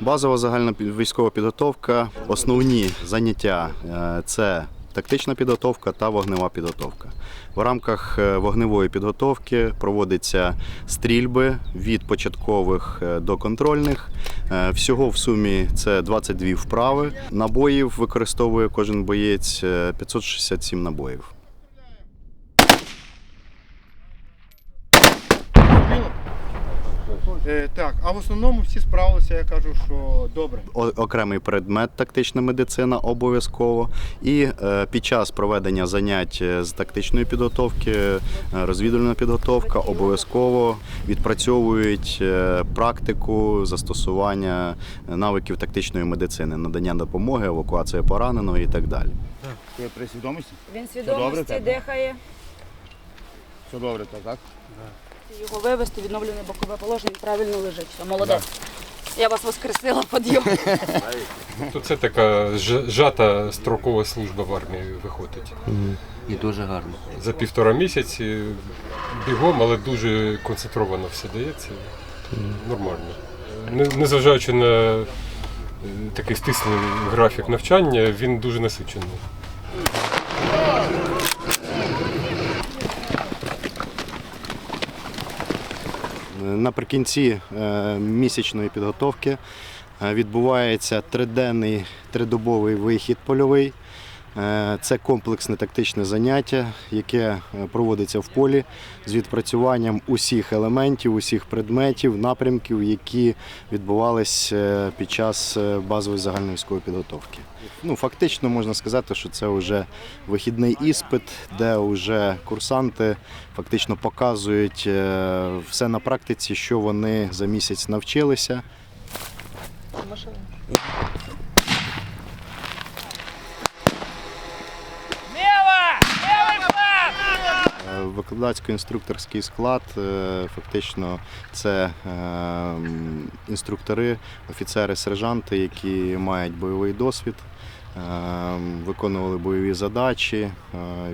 Базова загальна військова підготовка. Основні заняття е, це тактична підготовка та вогнева підготовка. В рамках е, вогневої підготовки проводяться стрільби від початкових е, до контрольних. Всього в сумі це 22 вправи. Набоїв використовує кожен боєць е, 567 набоїв. Е, так, а в основному всі справилися, я кажу, що добре. О- окремий предмет тактична медицина обов'язково. І е, під час проведення занять е, з тактичної підготовки, е, розвідувальна підготовка обов'язково відпрацьовують е, практику застосування навиків тактичної медицини, надання допомоги, евакуація пораненого і так далі. Ви при свідомості? Він добре, свідомості дихає. Все добре, так, так? Його вивести, відновлене бокове положення, правильно лежить. Все, молодець. Я вас воскресила, підйом. То це така ж- жата строкова служба в армії виходить. І дуже гарно. За півтора місяці бігом, але дуже концентровано все дається. Нормально. Не- Незважаючи на е, такий стислий графік навчання, він дуже насичений. Наприкінці е, місячної підготовки е, відбувається триденний тридобовий вихід польовий. Е, Це комплексне тактичне заняття, яке е, проводиться в полі з відпрацюванням усіх елементів, усіх предметів, напрямків, які відбувались е, під час базової загальної військової підготовки. Ну, фактично можна сказати, що це вже вихідний іспит, де вже курсанти фактично показують все на практиці, що вони за місяць навчилися. Е, Викладацько-інструкторський склад. Е, фактично це е, інструктори, офіцери, сержанти, які мають бойовий досвід, виконували бойові задачі. Е,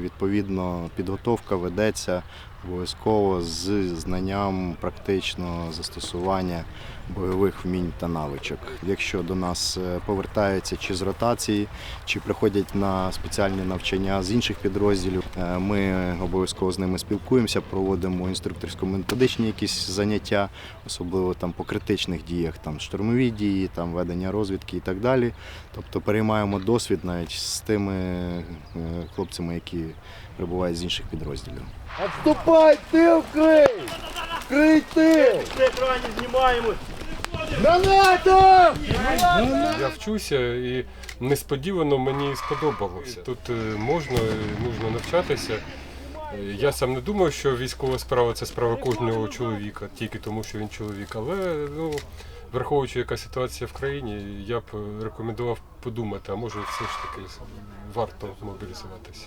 Відповідно, підготовка ведеться обов'язково з знанням практичного застосування бойових вмінь та навичок. Якщо до нас е, повертаються чи з ротації, чи приходять на спеціальні навчання з інших підрозділів, е, ми обов'язково з ними спілкуємося, проводимо інструкторсько-методичні якісь заняття, особливо там по критичних діях, там штурмові дії, там ведення розвідки і так далі. Тобто переймаємо досвід навіть з тими е, хлопцями, які прибувають з інших підрозділів. Отступай, тил крий! Крий тил! Гранату! Я вчуся і несподівано мені сподобалося. Тут е, можна і нужно навчатися. Е, Я сам не думав, що військова справа це справа кожного чоловіка, тільки тому, що він чоловік. Але ну, враховуючи, яка ситуація в країні, я б рекомендував подумати, а може все ж таки варто мобілізуватися.